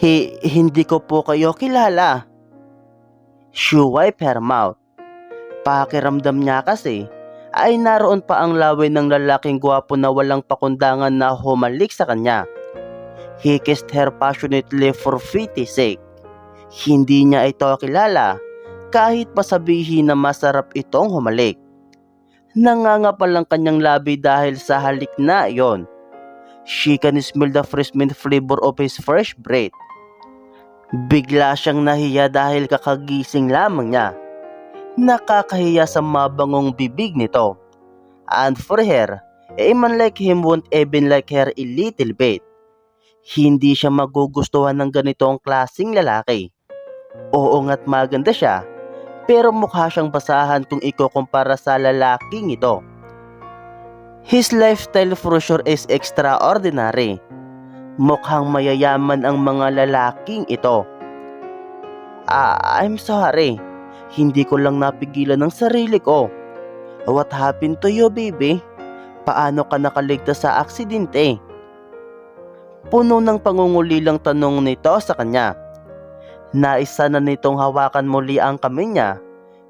Hi, hindi ko po kayo kilala. She wiped her mouth. Pakiramdam niya kasi ay naroon pa ang laway ng lalaking gwapo na walang pakundangan na humalik sa kanya. He kissed her passionately for pity's sake. Hindi niya ito kilala kahit pasabihin na masarap itong humalik. Nangangapal ang kanyang labi dahil sa halik na iyon. She can smell the fresh mint flavor of his fresh breath. Bigla siyang nahiya dahil kakagising lamang niya. Nakakahiya sa mabangong bibig nito. And for her, a man like him won't even like her a little bit. Hindi siya magugustuhan ng ganitong klasing lalaki. Oo nga't maganda siya, pero mukha siyang basahan kung ikukumpara sa lalaking ito. His lifestyle for sure is extraordinary. Mukhang mayayaman ang mga lalaking ito. Ah, I'm sorry. Hindi ko lang napigilan ng sarili ko. What happened to you, baby? Paano ka nakaligtas sa aksidente? Puno ng pangungulilang tanong nito sa kanya. Naisa na nitong hawakan muli ang kamay niya,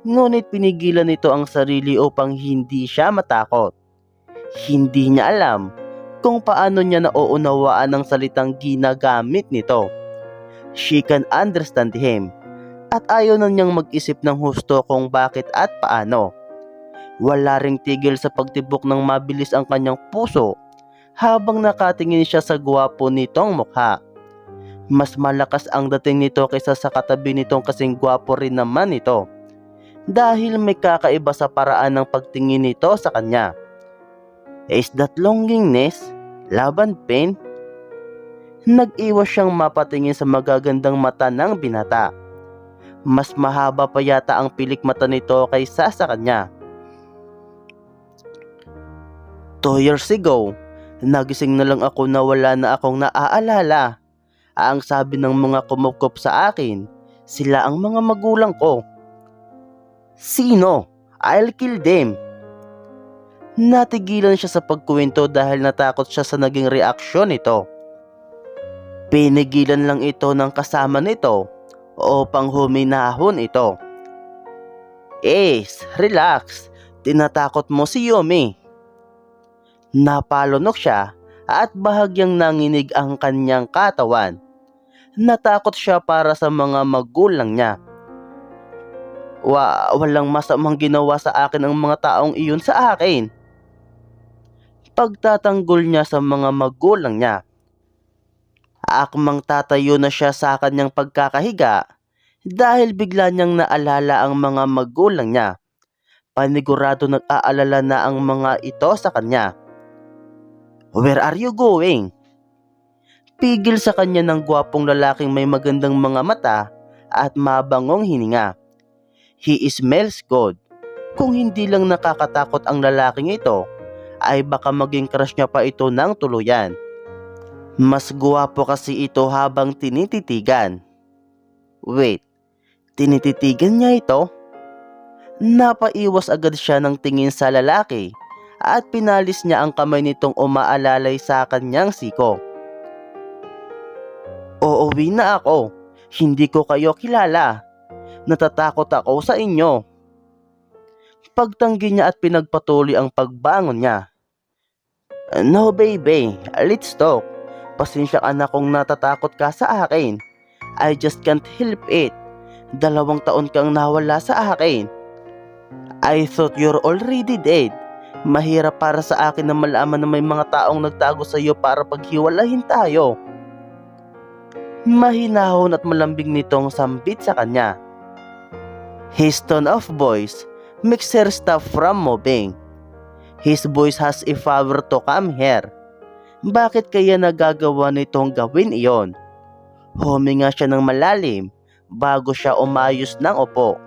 ngunit pinigilan nito ang sarili upang hindi siya matakot. Hindi niya alam kung paano niya nauunawaan ang salitang ginagamit nito. She can understand him at ayaw na niyang mag-isip ng husto kung bakit at paano. Wala ring tigil sa pagtibok ng mabilis ang kanyang puso habang nakatingin siya sa gwapo nitong mukha. Mas malakas ang dating nito kaysa sa katabi nitong kasing gwapo rin naman ito dahil may kakaiba sa paraan ng pagtingin nito sa kanya. Is that longingness? Laban pain? Nag-iwas siyang mapatingin sa magagandang mata ng binata. Mas mahaba pa yata ang pilik mata nito kaysa sa kanya. Two years ago, nagising na lang ako na wala na akong naaalala. Ang sabi ng mga kumupkop sa akin, sila ang mga magulang ko. Sino? I'll kill them. Natigilan siya sa pagkuwento dahil natakot siya sa naging reaksyon nito. Pinigilan lang ito ng kasama nito upang huminahon ito. Ace, relax. Tinatakot mo si Yomi. Napalunok siya at bahagyang nanginig ang kanyang katawan. Natakot siya para sa mga magulang niya. Wa, walang masamang ginawa sa akin ang mga taong iyon sa akin. Pagtatanggol niya sa mga magulang niya. Akmang tatayo na siya sa kanyang pagkakahiga dahil bigla niyang naalala ang mga magulang niya. Panigurado nag-aalala na ang mga ito sa kanya. Where are you going? Pigil sa kanya ng gwapong lalaking may magandang mga mata at mabangong hininga. He smells good. Kung hindi lang nakakatakot ang lalaking ito, ay baka maging crush niya pa ito ng tuluyan. Mas guwapo kasi ito habang tinititigan. Wait, tinititigan niya ito? Napaiwas agad siya ng tingin sa lalaki at pinalis niya ang kamay nitong umaalalay sa kanyang siko. Uuwi na ako. Hindi ko kayo kilala. Natatakot ako sa inyo. Pagtanggi niya at pinagpatuloy ang pagbangon niya. No baby, let's talk. Pasensya ka na kung natatakot ka sa akin. I just can't help it. Dalawang taon kang nawala sa akin. I thought you're already dead. Mahirap para sa akin na malaman na may mga taong nagtago sa iyo para paghiwalayin tayo. Mahinahon at malambing nitong sambit sa kanya. His tone of voice makes her stop from moving. His voice has a power to come here. Bakit kaya nagagawa nitong gawin iyon? Huminga siya ng malalim bago siya umayos ng upo.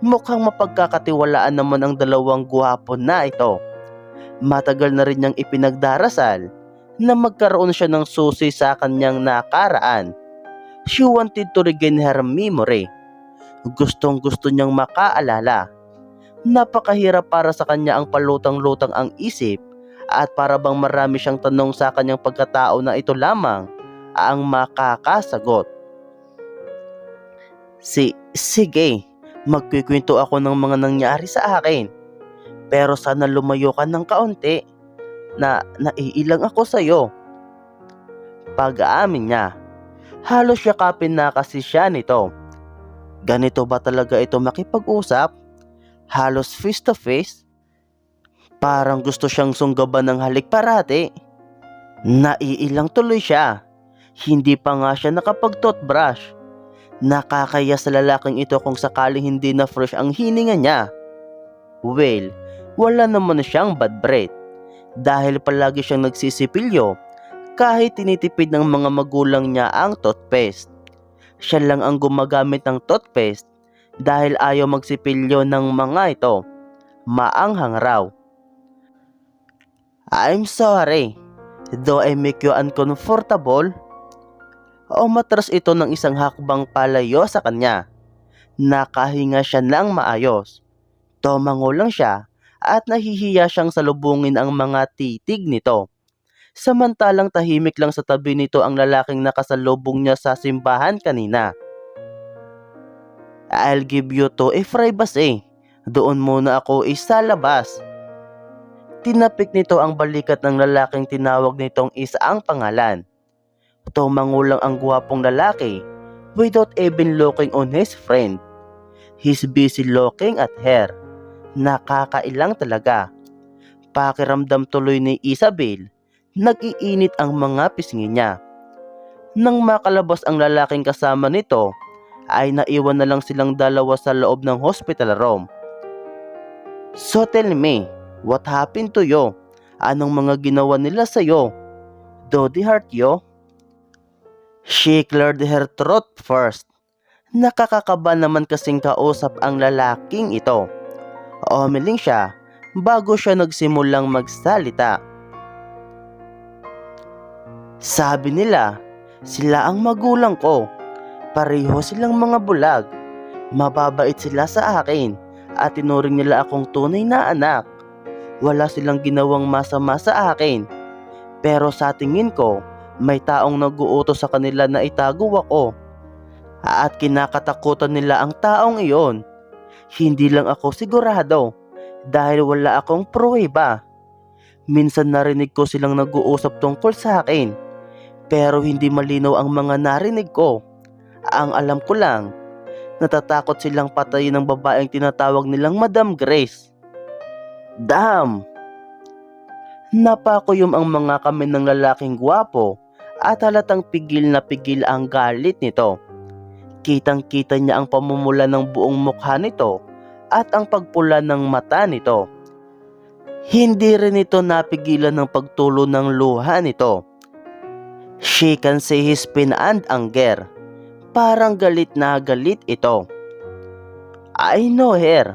Mukhang mapagkakatiwalaan naman ang dalawang guwapo na ito. Matagal na rin niyang ipinagdarasal na magkaroon siya ng susi sa kanyang nakaraan. She wanted to regain her memory. Gustong gusto niyang makaalala. Napakahirap para sa kanya ang palutang-lutang ang isip at para bang marami siyang tanong sa kanyang pagkatao na ito lamang ang makakasagot. Si, sige, magkikwento ako ng mga nangyari sa akin. Pero sana lumayo ka ng kaunti na naiilang ako sa'yo. Pag-aamin niya, halos yakapin na kasi siya nito. Ganito ba talaga ito makipag-usap? Halos face to face? Parang gusto siyang sunggaban ng halik parati. Naiilang tuloy siya. Hindi pa nga siya nakapag-toothbrush. Nakakaya sa lalaking ito kung sakaling hindi na fresh ang hininga niya. Well, wala naman siyang bad breath. Dahil palagi siyang nagsisipilyo kahit tinitipid ng mga magulang niya ang toothpaste. Siya lang ang gumagamit ng toothpaste dahil ayaw magsipilyo ng mga ito. Maanghang raw. I'm sorry. Though I make you uncomfortable, o matras ito ng isang hakbang palayo sa kanya. Nakahinga siya ng maayos. Tumango lang siya at nahihiya siyang salubungin ang mga titig nito. Samantalang tahimik lang sa tabi nito ang lalaking nakasalubong niya sa simbahan kanina. I'll give you to a privacy. Doon muna ako isa labas. Tinapik nito ang balikat ng lalaking tinawag nitong isa ang pangalan. Tumango lang ang gwapong lalaki without even looking on his friend. He's busy looking at her. Nakakailang talaga. Pakiramdam tuloy ni Isabel, nag-iinit ang mga pisngi niya. Nang makalabas ang lalaking kasama nito, ay naiwan na lang silang dalawa sa loob ng hospital room. So tell me, what happened to you? Anong mga ginawa nila sa'yo? Do they hurt you? She cleared her throat first. Nakakakaba naman kasing kausap ang lalaking ito. Umiling siya bago siya nagsimulang magsalita. Sabi nila, sila ang magulang ko. Pareho silang mga bulag. Mababait sila sa akin at tinuring nila akong tunay na anak. Wala silang ginawang masama sa akin. Pero sa tingin ko, may taong nag-uutos sa kanila na itago ako. At kinakatakutan nila ang taong iyon. Hindi lang ako sigurado dahil wala akong pruweba. Minsan narinig ko silang nag-uusap tungkol sa akin. Pero hindi malinaw ang mga narinig ko. Ang alam ko lang, natatakot silang patayin ng babaeng tinatawag nilang Madam Grace. Damn! Napakuyom ang mga kami ng lalaking gwapo at halatang pigil na pigil ang galit nito. Kitang kita niya ang pamumula ng buong mukha nito at ang pagpula ng mata nito. Hindi rin ito napigilan ng pagtulo ng luha nito. She can see his pain and anger. Parang galit na galit ito. I know her.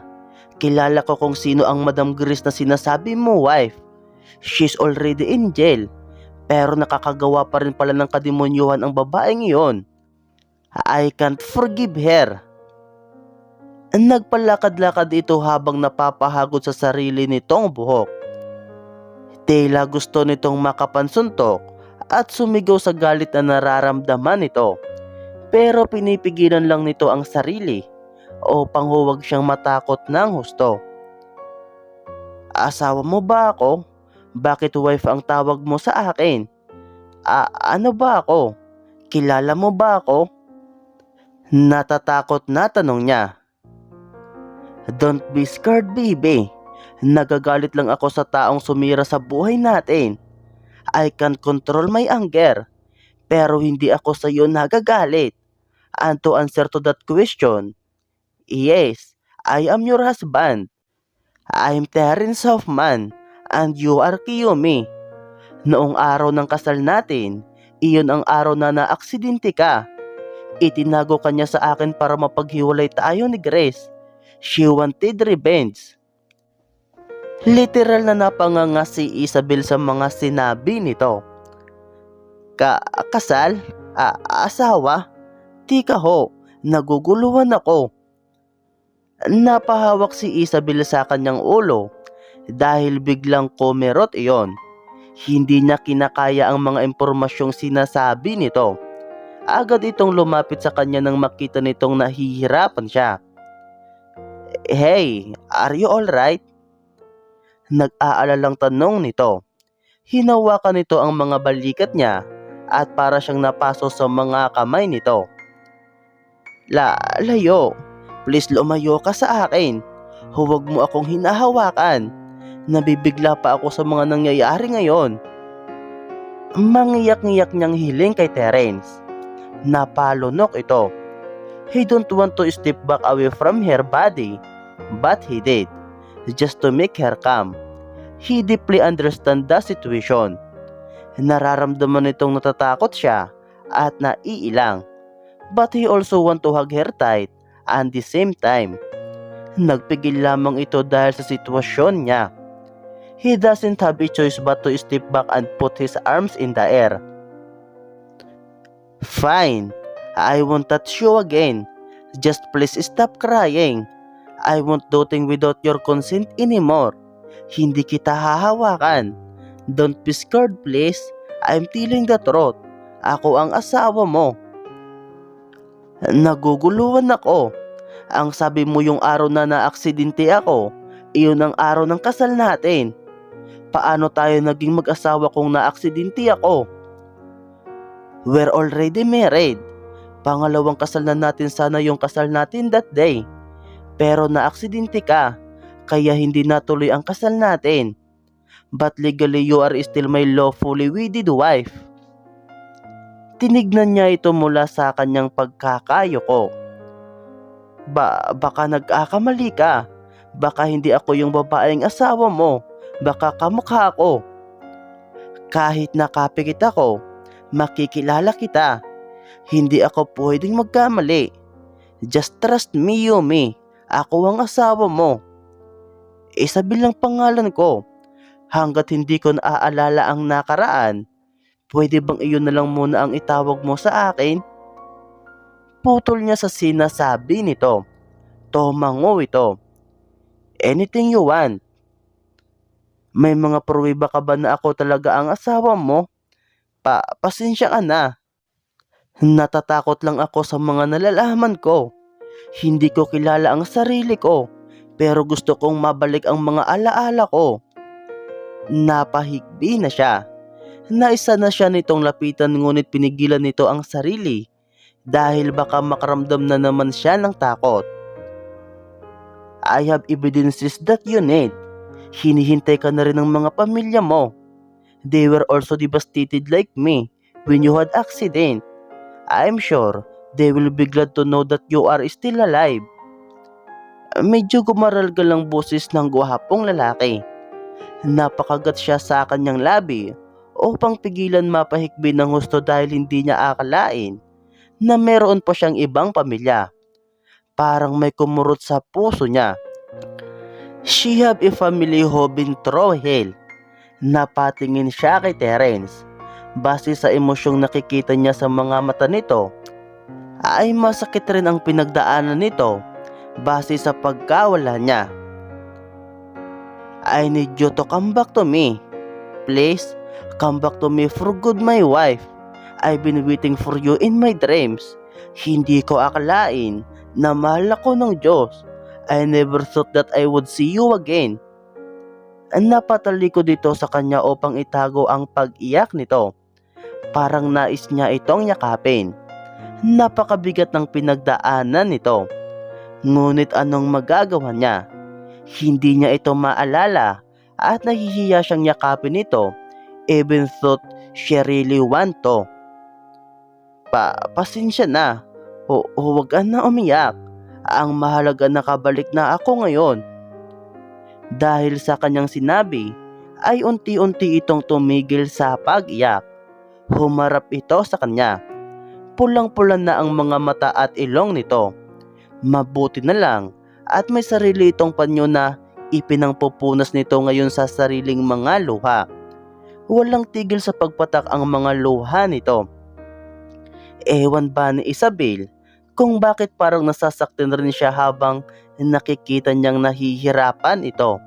Kilala ko kung sino ang Madam Grace na sinasabi mo, wife. She's already in jail. Pero nakakagawa pa rin pala ng kademonyuhan ang babaeng iyon. I can't forgive her. Nagpalakad-lakad ito habang napapahagod sa sarili nitong buhok. Tila gusto nitong makapansuntok at sumigaw sa galit na nararamdaman nito. Pero pinipigilan lang nito ang sarili o panghuwag siyang matakot ng husto. Asawa mo ba ako? Bakit wife ang tawag mo sa akin? A ano ba ako? Kilala mo ba ako? Natatakot na tanong niya. Don't be scared baby. Nagagalit lang ako sa taong sumira sa buhay natin. I can control my anger. Pero hindi ako sa iyo nagagalit. And to answer to that question, yes, I am your husband. I'm Terence Hoffman and you are Kiyomi. Noong araw ng kasal natin, iyon ang araw na naaksidente ka. Itinago ka niya sa akin para mapaghiwalay tayo ni Grace. She wanted revenge. Literal na napanganga si Isabel sa mga sinabi nito. Ka kasal? A asawa? Tika ho, naguguluhan ako. Napahawak si Isabel sa kanyang ulo dahil biglang kumerot iyon. Hindi niya kinakaya ang mga impormasyong sinasabi nito. Agad itong lumapit sa kanya nang makita nitong nahihirapan siya. Hey, are you alright? Nag-aalalang tanong nito. Hinawakan nito ang mga balikat niya at para siyang napaso sa mga kamay nito. La, layo. Please lumayo ka sa akin. Huwag mo akong hinahawakan. Nabibigla pa ako sa mga nangyayari ngayon. Mangiyak-ngiyak niyang hiling kay Terence. Napalunok ito. He don't want to step back away from her body, but he did, just to make her calm. He deeply understand the situation. Nararamdaman nitong natatakot siya at naiilang. But he also want to hug her tight and the same time. Nagpigil lamang ito dahil sa sitwasyon niya. He doesn't have a choice but to step back and put his arms in the air. Fine, I won't touch you again. Just please stop crying. I won't do things without your consent anymore. Hindi kita hahawakan. Don't be scared please. I'm telling the truth. Ako ang asawa mo. Naguguluhan ako. Ang sabi mo yung araw na naaksidente ako, iyon ang araw ng kasal natin. Paano tayo naging mag-asawa kung naaksidente ako? We're already married. Pangalawang kasal na natin sana yung kasal natin that day. Pero naaksidente ka, kaya hindi natuloy ang kasal natin. But legally you are still my lawfully wedded wife. Tinignan niya ito mula sa kanyang pagkakayo ko. Ba, baka nag-akamali ka. Baka hindi ako yung babaeng asawa mo. Baka kamukha ako. Kahit nakapikit ako, makikilala kita. Hindi ako pwedeng magkamali. Just trust me, Yumi. Ako ang asawa mo. Isabil lang pangalan ko. Hanggat hindi ko naaalala ang nakaraan, pwede bang iyon na lang muna ang itawag mo sa akin? Putol niya sa sinasabi nito. Tomango ito. Anything you want. May mga pruweba ka ba na ako talaga ang asawa mo? Pa, pasensya ka na. Natatakot lang ako sa mga nalalaman ko. Hindi ko kilala ang sarili ko, pero gusto kong mabalik ang mga alaala ko. Napahigbi na siya. Naisa na siya nitong lapitan ngunit pinigilan nito ang sarili dahil baka makaramdam na naman siya ng takot. I have evidences that you need. Hinihintay ka na rin ng mga pamilya mo. They were also devastated like me when you had accident. I'm sure they will be glad to know that you are still alive. Medyo gumaralgal ang boses ng gwapong lalaki. Napakagat siya sa kanyang labi upang pigilan mapahikbi ng husto dahil hindi niya akalain na meron pa siyang ibang pamilya. Parang may kumurot sa puso niya. She have a family who been through hell. Napatingin siya kay Terence. Base sa emosyong nakikita niya sa mga mata nito, ay masakit rin ang pinagdaanan nito base sa pagkawala niya. I need you to come back to me. Please, come back to me for good my wife. I've been waiting for you in my dreams. Hindi ko akalain na mahal ako ng Diyos. I never thought that I would see you again. Napatalikod dito sa kanya upang itago ang pag-iyak nito. Parang nais niya itong yakapin. Napakabigat ng pinagdaanan nito. Ngunit anong magagawa niya? Hindi niya ito maalala at nahihiya siyang yakapin ito even thought she really want to. Pa, pasensya na. Hu huwag ka na umiyak. Ang mahalaga nakabalik na ako ngayon. Dahil sa kanyang sinabi, ay unti-unti itong tumigil sa pag-iyak. Humarap ito sa kanya. Pulang-pula na ang mga mata at ilong nito. Mabuti na lang at may sarili itong panyo na ipinangpupunas nito ngayon sa sariling mga luha. Walang tigil sa pagpatak ang mga luha nito. Ewan ba ni Isabel kung bakit parang nasasaktan rin siya habang nakikita niyang nahihirapan ito.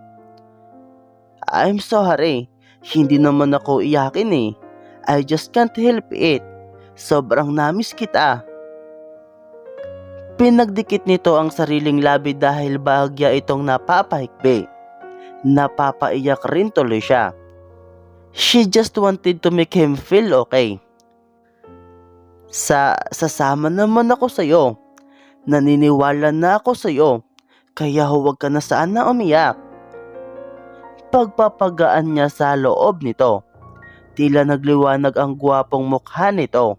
I'm sorry, Hindi naman ako iyakin eh. I just can't help it. Sobrang namis kita. Pinagdikit nito ang sariling labi dahil bahagya itong napapahikbi. Napapaiyak rin tuloy siya. She just wanted to make him feel okay. Sa sasama naman ako sa'yo. Naniniwala na ako sa'yo. Kaya huwag ka na sana umiyak. Pagpapagaan niya sa loob nito. Tila nagliwanag ang gwapong mukha nito.